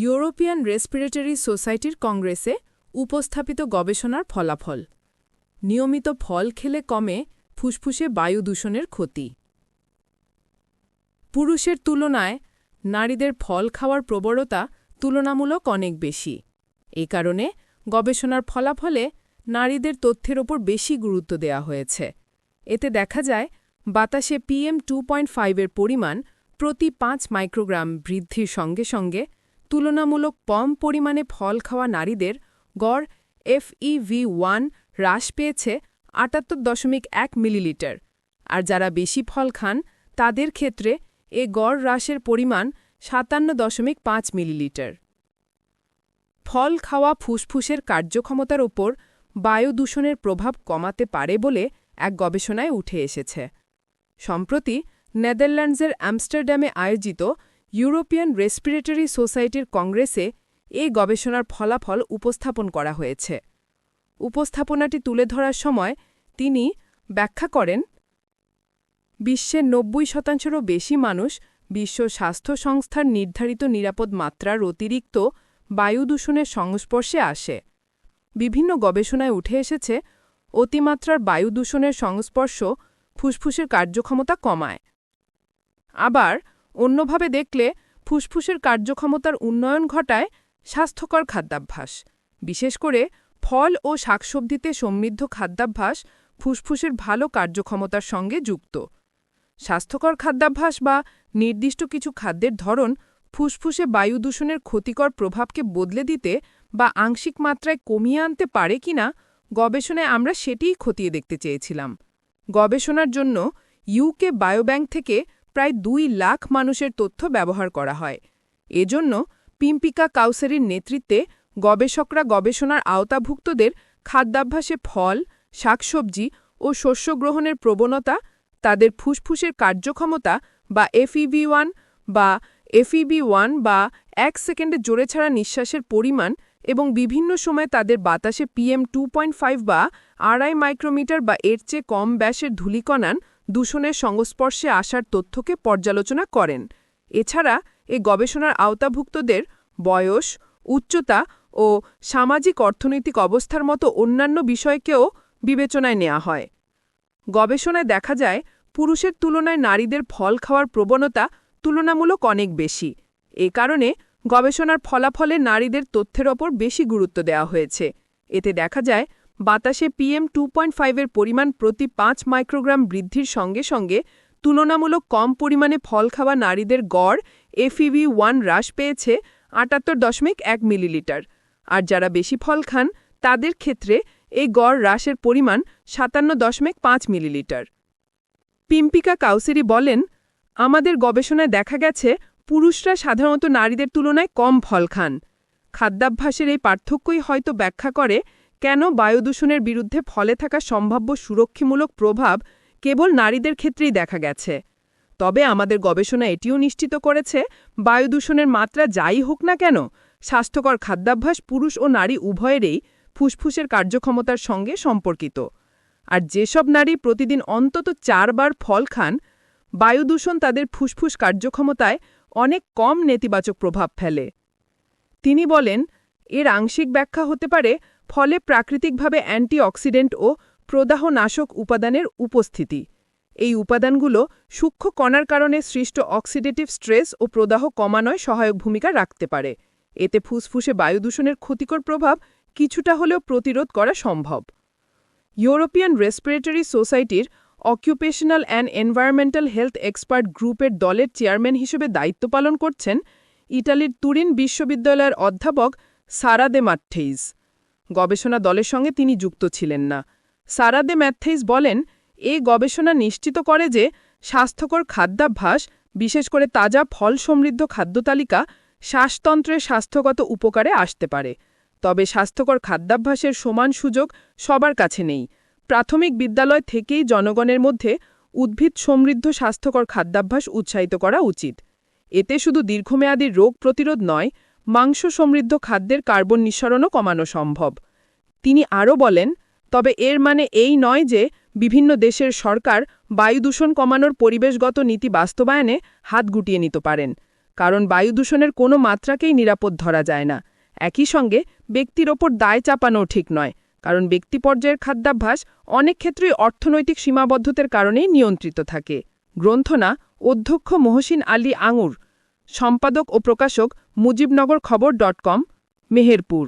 European respiratory সোসাইটির কংগ্রেসে উপস্থাপিত গবেষণার ফলাফল। নিয়মিত ফল খেলে কমে ফুসফুসে বায়ু দূষণের ক্ষতি। পুরুষের তুলনায় নারীদের ফল খাওয়ার প্রবণতা তুলনামূলক অনেক বেশি। এ কারণে গবেষণার ফলাফলে নারীদের তথ্যের ওপর বেশি গুরুত্ব দেওয়া হয়েছে। এতে দেখা যায়, বাতাসে পিএম টু পয়েন্ট ফাইভের পরিমাণ প্রতি পাঁচ মাইক্রোগ্রাম বৃদ্ধির সঙ্গে সঙ্গে তুলনামূলক কম পরিমাণে ফল খাওয়া নারীদের গড় এফইভি ওয়ান হ্রাস পেয়েছে আটাত্তর দশমিক এক মিলিলিটার। আর যারা বেশি ফল খান, তাদের ক্ষেত্রে এ গড় হ্রাসের পরিমাণ সাতান্ন দশমিক পাঁচ মিলিলিটার। ফল খাওয়া ফুসফুসের কার্যক্ষমতার ওপর বায়ু দূষণের প্রভাব কমাতে পারে বলে এক গবেষণায় উঠে এসেছে। সম্প্রতি নেদারল্যান্ডসের অ্যামস্টারডামে আয়োজিত ইউরোপিয়ান রেসপিরেটরি সোসাইটির কংগ্রেসে এই গবেষণার ফলাফল উপস্থাপন করা হয়েছে। উপস্থাপনাটি তুলে ধরার সময় তিনি ব্যাখ্যা করেন বিশ্বের নব্বই শতাংশেরও বেশি মানুষ বিশ্ব স্বাস্থ্য সংস্থার নির্ধারিত নিরাপদ মাত্রার অতিরিক্ত বায়ু দূষণের সংস্পর্শে আসে। বিভিন্ন গবেষণায় উঠে এসেছে, অতিমাত্রার বায়ু দূষণের সংস্পর্শ ফুসফুসের কার্যক্ষমতা কমায়। আবার অন্যভাবে দেখলে ফুসফুসের কার্যক্ষমতার উন্নয়ন ঘটায় স্বাস্থ্যকর খাদ্যাভ্যাস। বিশেষ করে ফল ও শাকসবজিতে সমৃদ্ধ খাদ্যাভ্যাস ফুসফুসের ভালো কার্যক্ষমতার সঙ্গে যুক্ত। স্বাস্থ্যকর খাদ্যাভ্যাস বা নির্দিষ্ট কিছু খাদ্যের ধরন ফুসফুসে বায়ু দূষণের ক্ষতিকর প্রভাবকে বদলে দিতে বা আংশিক মাত্রায় কমিয়ে আনতে পারে কিনা গবেষণায় আমরা সেটিই খতিয়ে দেখতে চেয়েছিলাম। গবেষণার জন্য ইউকে বায়োব্যাংক থেকে প্রায় দুই লাখ মানুষের তথ্য ব্যবহার করা হয়। এজন্য পিম্পিকা কাউসারির নেতৃত্বে গবেষকরা গবেষণার আওতাভুক্তদের খাদ্যাভ্যাসে ফল, শাকসবজি ও শস্য গ্রহণের প্রবণতা, তাদের ফুসফুসের কার্যক্ষমতা বা এফইবি ওয়ান বা এফইবি ওয়ান বা এক সেকেন্ডে জোরে ছাড়া নিঃশ্বাসের পরিমাণ এবং বিভিন্ন সময় তাদের বাতাসে পিএম টু বা আড়াই মাইক্রোমিটার বা এর চেয়ে কম ব্যাসের ধূলিকণান দূষণের সংস্পর্শে আসার তথ্যকে পর্যালোচনা করেন। এছাড়া এ গবেষণার আওতাভুক্তদের বয়স, উচ্চতা ও সামাজিক অর্থনৈতিক অবস্থার মতো অন্যান্য বিষয়কেও বিবেচনায় নেওয়া হয়। গবেষণায় দেখা যায়, পুরুষের তুলনায় নারীদের ফল খাওয়ার প্রবণতা তুলনামূলক অনেক বেশি। এ কারণে গবেষণার ফলাফলে নারীদের তথ্যের ওপর বেশি গুরুত্ব দেওয়া হয়েছে। এতে দেখা যায় বাতাসে পিএম টু পয়েন্ট ফাইভের পরিমাণ প্রতি পাঁচ মাইক্রোগ্রাম বৃদ্ধির সঙ্গে সঙ্গে তুলনামূলক কম পরিমাণে ফল খাওয়া নারীদের গড় এফইভি ওয়ান হ্রাস পেয়েছে আটাত্তর দশমিক এক মিলিলিটার। আর যারা বেশি ফল খান, তাদের ক্ষেত্রে এই গড় হ্রাসের পরিমাণ সাতান্ন দশমিক পাঁচ মিলিলিটার। পিম্পিকা কাউসেরি বলেন, আমাদের গবেষণায় দেখা গেছে, পুরুষরা সাধারণত নারীদের তুলনায় কম ফল খান। খাদ্যাভ্যাসের এই পার্থক্যই হয়তো ব্যাখ্যা করে কেন বায়ুদূষণের বিরুদ্ধে ফলে থাকা সম্ভাব্য সুরক্ষিমূলক প্রভাব কেবল নারীদের ক্ষেত্রেই দেখা গেছে। তবে আমাদের গবেষণা এটিও নিশ্চিত করেছে, বায়ুদূষণের মাত্রা যাই হোক না কেন, স্বাস্থ্যকর খাদ্যাভ্যাস পুরুষ ও নারী উভয়েরই ফুসফুসের কার্যক্ষমতার সঙ্গে সম্পর্কিত। আর যেসব নারী প্রতিদিন অন্তত চারবার ফল খান, বায়ুদূষণ তাদের ফুসফুস কার্যক্ষমতায় অনেক কম নেতিবাচক প্রভাব ফেলে। তিনি বলেন এর আংশিক ব্যাখ্যা হতে পারে ফলে প্রাকৃতিকভাবে অ্যান্টিঅক্সিডেন্ট ও প্রদাহনাশক উপাদানের উপস্থিতি। এই উপাদানগুলো সূক্ষ্ম কণার কারণে সৃষ্ট অক্সিডেটিভ স্ট্রেস ও প্রদাহ কমানোয় সহায়ক ভূমিকা রাখতে পারে। এতে ফুসফুসে বায়ুদূষণের ক্ষতিকর প্রভাব কিছুটা হলেও প্রতিরোধ করা সম্ভব। ইউরোপিয়ান রেসপিরেটরি সোসাইটির occupational and environmental health expert গ্রুপের দলের চেয়ারম্যান হিসেবে দায়িত্ব পালন করছেন ইটালির তুরিন বিশ্ববিদ্যালয়ের অধ্যাপক সারা দে মাঠেইস গবেষণা দলের সঙ্গে তিনি যুক্ত ছিলেন না। সারা দে ম্যাথেইস বলেন এই গবেষণা নিশ্চিত করে যে স্বাস্থ্যকর খাদ্যাভ্যাস, বিশেষ করে তাজা ফল সমৃদ্ধ খাদ্যতালিকা শ্বাসতন্ত্রের স্বাস্থ্যগত উপকারে আসতে পারে। তবে স্বাস্থ্যকর খাদ্যাভ্যাসের সমান সুযোগ সবার কাছে নেই। প্রাথমিক বিদ্যালয় থেকেই জনগণের মধ্যে উদ্ভিদ সমৃদ্ধ স্বাস্থ্যকর খাদ্যাভ্যাস উৎসাহিত করা উচিত। এতে শুধু দীর্ঘমেয়াদী রোগ প্রতিরোধ নয় মাংস সমৃদ্ধ খাদ্যের কার্বন নিঃসরণও কমানো সম্ভব। তিনি আরও বলেন, তবে এর মানে এই নয় যে বিভিন্ন দেশের সরকার বায়ু দূষণ কমানোর পরিবেশগত নীতি বাস্তবায়নে হাত গুটিয়ে নিতে পারেন, কারণ বায়ু দূষণের কোনো মাত্রাকেই নিরাপদ ধরা যায় না। একই সঙ্গে ব্যক্তির ওপর দায় চাপানোও ঠিক নয়, কারণ ব্যক্তি পর্যায়ের খাদ্যাভ্যাস অনেক ক্ষেত্রেই অর্থনৈতিক সীমাবদ্ধতার কারণেই নিয়ন্ত্রিত থাকে। গ্রন্থনা অধ্যক্ষ মহসিন আলী আঙুর সম্পাদক ও প্রকাশক মুজিবনগর খবর ডট কম মেহেরপুর।